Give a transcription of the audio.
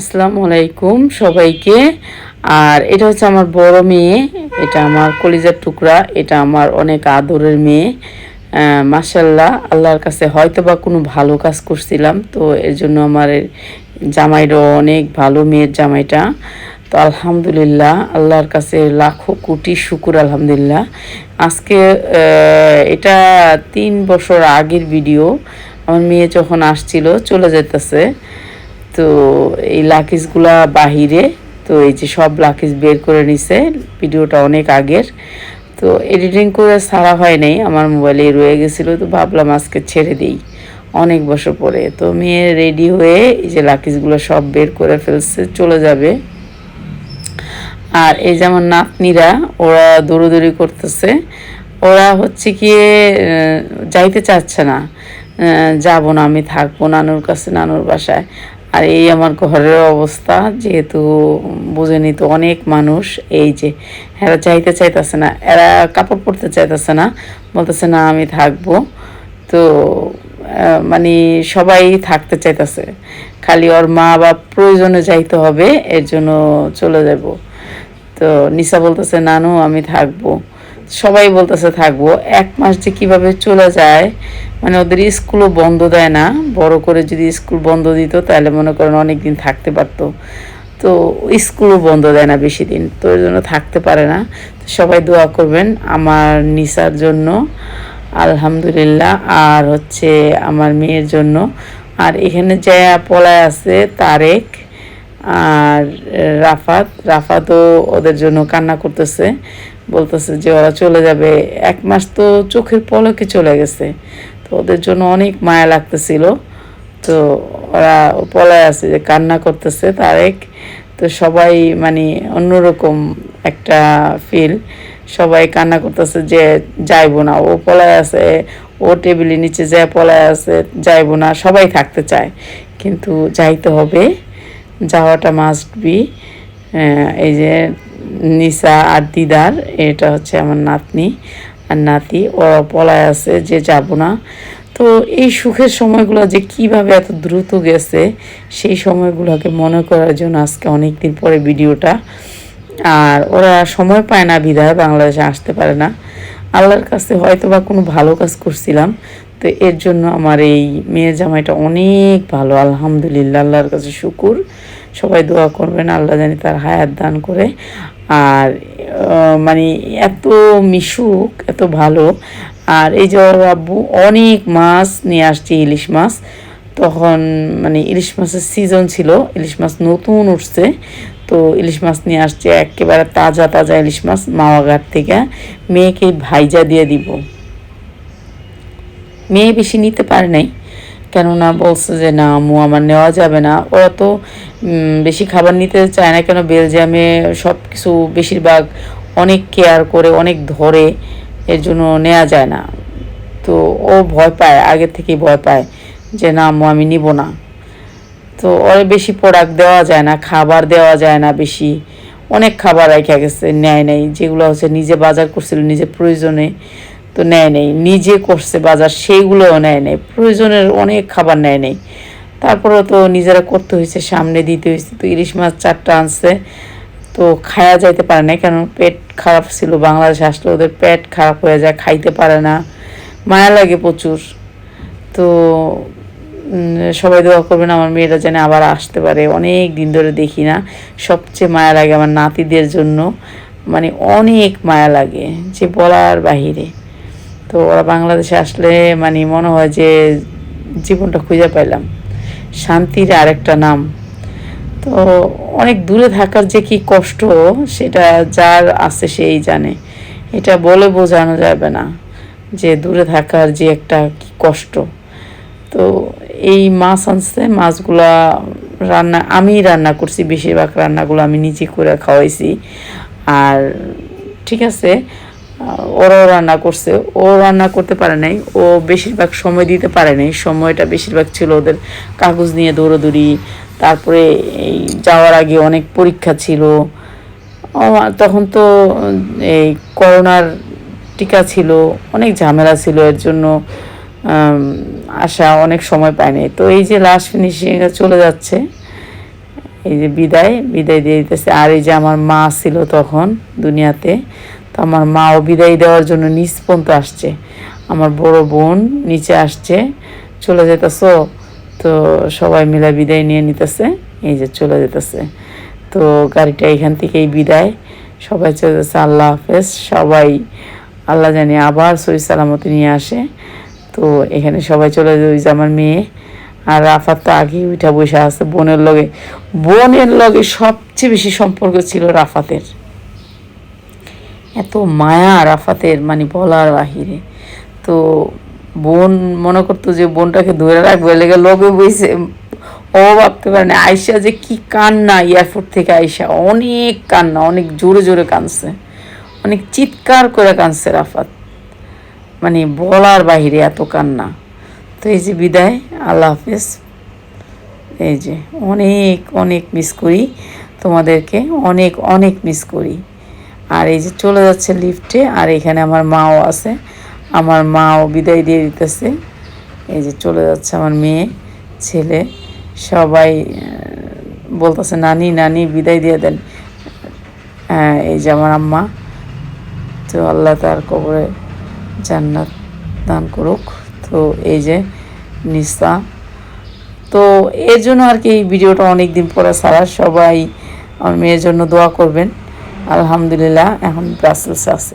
আসসালামু আলাইকুম সবাইকে। আর এটা হচ্ছে আমার বড় মেয়ে, এটা আমার কলিজার টুকরা, এটা আমার অনেক আদরের মেয়ে। মাসাল্লাহ আল্লাহর কাছে হয়তো বা কোনো ভালো কাজ করছিলাম, তো এর জন্য আমার এর জামাইটাও অনেক ভালো মেয়ের জামাইটা। তো আলহামদুলিল্লাহ, আল্লাহর কাছে লাখো কোটি শুকুর, আলহামদুলিল্লাহ। আজকে এটা তিন বছর আগের ভিডিও। আমার মেয়ে যখন আসছিল, চলে যেতেছে। তো এই লাকিজগুলা বাহিরে, তো এই যে সব লাকিজ বের করে নিছে, ভিডিওটা অনেক আগের। তো এডিটিং করে ছাড়া হয় নাই, আমার মোবাইলে রয়ে গেছিল, তো ভাবলাম আজকে ছেড়ে দিই। অনেক বছর পরে, তো মেয়ে রেডি হয়ে এই যে লাকিজগুলো সব বের করে ফেলছে, চলে যাবে। আর এই যেমন নাতনিরা, ওরা দৌড়োদৌড়ি করতেছে। ওরা হচ্ছে গিয়ে যাইতে চাচ্ছে না। যাব না, আমি থাকব নানুর কাছে, নানুর বাসায়। আর এই আমার ঘরের অবস্থা, যেহেতু বুঝেনি তো অনেক মানুষ, এই যে এরা চাইতে চাইতেছে না, এরা কাপড় পরতে চাইতেছে না, বলতেছে না আমি থাকব। তো মানে সবাই থাকতে চাইতেছে, খালি ওর মা বা প্রয়োজনে যাইতে হবে, এর জন্য চলে যাব। তো নিশা বলতেছে, নানু, আমি থাকব। সবাই বলতেছে থাকব। এক মাস যে কীভাবে চলে যায় মানে ওদের স্কুলও বন্ধ দেয় না। বড় করে যদি স্কুল বন্ধ দিত, তাহলে মনে করেন অনেক দিন থাকতে পারতো। তো স্কুলও বন্ধ দেয় না বেশি দিন, তো এর জন্য থাকতে পারে না। তো সবাই দোয়া করবেন আমার নিসার জন্য, আলহামদুলিল্লাহ, আর হচ্ছে আমার মেয়ের জন্য। আর এখানে যে পলায় আছে, তারেক। আর রাফাত, রাফাতও ওদের জন্য কান্না করতেছে। বলতেছে যে ওরা চলে যাবে। এক মাস তো চোখের পলকে চলে গেছে। তো ওদের জন্য অনেক মায়া লাগতেছিল। তো ওরা পলায় আছে যে কান্না করতেছে। তারেক, তো সবাই মানে অন্যরকম একটা ফিল সবাই কান্না করতেছে যে যাইবো না। ও পলায় আছে, ও টেবিলের নিচে যে পলায় আছে, যাইবো না। সবাই থাকতে চায়। কিন্তু যাইতে হবে। যাওয়াটা মাস্ট বি এই যে নিসা আর দিদার, এটা হচ্ছে আমার নাতনি আর নাতি ওরা পলায় আছে যে যাব না। তো এই সুখের সময়গুলো যে কীভাবে এত দ্রুত গেছে, সেই সময়গুলোকে মনে করার জন্য আজকে অনেক দিন পরে ভিডিওটা। আর ওরা সময় পায় না বিধায় বাংলাদেশে আসতে পারে না। আল্লাহর কাছে হয়তো বা কোনো ভালো কাজ করছিলাম তো এর জন্য আমার এই মেয়ের জামাইটা অনেক ভালো, আলহামদুলিল্লাহ, আল্লাহর কাছে শুকুর। সবাই দোয়া করবেন, আল্লাহ জানি তার হায়াত দান করে। আর মানে এত মিশুক, এত ভালো। আর এই যে আব্বু অনেক মাছ নিয়ে আসছে, ইলিশ মাছ। তখন মানে ইলিশ মাছের সিজন ছিল, ইলিশ মাছ নতুন উঠছে। তো ইলিশ মাছ নিয়ে আসছে, একেবারে তাজা তাজা ইলিশ মাছ মাওয়াঘাট থেকে। মেয়েকে ভাইজা দিয়ে দিব। মেয়ে বেশি নিতে পারে নাই। কেননা বলছে যে, না আম্মু আমার নেওয়া যাবে না। ওরা তো বেশি খাবার নিতে চায় না কেন? বেলজিয়ামে সব কিছু বেশিরভাগ অনেক কেয়ার করে, অনেক ধরে, এর জন্য নেওয়া যায় না। তো ও ভয় পায়, আগে থেকেই ভয় পায় যে, না আম্মু আমি নিব না। তো ওর বেশি প্রোডাক্ট দেওয়া যায় না, খাবার দেওয়া যায় না বেশি। অনেক খাবার রেখে গেছে, নেয় নেই, যেগুলো হচ্ছে নিজে বাজার করছিল নিজে প্রয়োজনে। তো নেয় নেই, নিজে করছে বাজার, সেইগুলোও নেয় নেই, প্রয়োজনের অনেক খাবার নেয় নেই। তারপরেও তো নিজেরা করতে হয়েছে, সামনে দিতে হয়েছে, তো ইলিশ মাছ চারটা আনছে, তো খাওয়া যাইতে পারে না, কেন পেট খারাপ ছিল, বাংলাদেশে আসলে ওদের পেট খারাপ হয়ে যায়, খাইতে পারে না, মায়া লাগে প্রচুর। তো সবাই দোয়া করবেন, আমার মেয়েরা যেন আবার আসতে পারে, অনেক দিন ধরে দেখি না, সবচেয়ে মায়া লাগে আমার নাতিদের জন্য মানে অনেক মায়া লাগে, যে বলার বাহিরে। তো ওরা বাংলাদেশে আসলে মানে মনে হয় যে জীবনটা খুঁজে পাইলাম। শান্তির আরেকটা নাম। তো অনেক দূরে থাকার যে কি কষ্ট, সেটা যার আছে সেই জানে। এটা বলে বোঝানো যাবে না যে দূরে থাকার যে একটা কি কষ্ট। তো এই মাছ আনছে, মাছগুলা রান্না, আমি রান্না করছি, বেশিরভাগ রান্নাগুলো আমি নিজে করে খাওয়াইছি। আর ঠিক আছে ওরাও রান্না করছে। ও রান্না করতে পারে নাই, ও বেশিরভাগ সময় দিতে পারে নাই। সময়টা বেশিরভাগ ছিল ওদের কাগজ নিয়ে দৌড়োদৌড়ি, তারপরে এই যাওয়ার আগে অনেক পরীক্ষা ছিল। তখন তো এই করোনার টিকা ছিল, অনেক ঝামেলা ছিল, এর জন্য আসা অনেক সময় পায়নি তো এই যে লাস্ট ফিনিশিং চলে যাচ্ছে, এই যে বিদায় বিদায় দিয়ে দিতেছে। আর এই যে আমার মা ছিল তখন দুনিয়াতে তো আমার মাও বিদায় দেওয়ার জন্য নিচ পর্যন্ত আসছে। আমার বড় বোন নিচে আসছে। চলে যেতেছো? তো সবাই মিলে বিদায় নিয়ে নিতেছে। এই যে চলে যেতেছে। তো গাড়িটা এখান থেকেই বিদায়। সবাই চলে যাচ্ছে, আল্লাহ হাফেজ। সবাই, আল্লাহ জানি আবার সই সালামতি নিয়ে আসে। তো এখানে সবাই চলে যে আমার মেয়ে। আর রাফাত তো আগেই উঠা বসে আছে। বোনের লগে বোনের লগে সবচেয়ে বেশি সম্পর্ক ছিল রাফাতের। এত মায়া রাফাতের মানে বলার বাহিরে। তো বোন মনে করতো যে বোনটাকে ধরে রাখবে লেগে লগে বইছে। ও ভাবতে পারে না আয়সা যে কি কান্না এয়ারপোর্ট থেকে আয়সা অনেক কান্না, অনেক জোরে জোরে কাঁদছে। অনেক চিৎকার করে কাঁদছে রাফাত মানে বলার বাহিরে এত কান্না। তো এই যে বিদায়, আল্লাহ হাফেজ। এই যে অনেক অনেক মিস করি। তোমাদেরকে অনেক অনেক মিস করি। আর এই যে চলে যাচ্ছে লিফটে, আর এখানে আমার মাও আছে। আমার মাও বিদায় দিয়ে দিতেছে। এই যে চলে যাচ্ছে আমার মেয়ে, ছেলে। সবাই বলতেছে, নানি নানি, বিদায় দিয়ে দেন। হ্যাঁ এই যে আমার আম্মা। তো আল্লাহ তার কবরে জান্নাত দান করুক। তো এই যে নিসা। তো এর জন্য আর কি এই ভিডিওটা অনেক দিন পরে সারা সবাই আমার মেয়ের জন্য দোয়া করবেন। আলহামদুলিল্লাহ এখন ব্রাসেলসে আছে।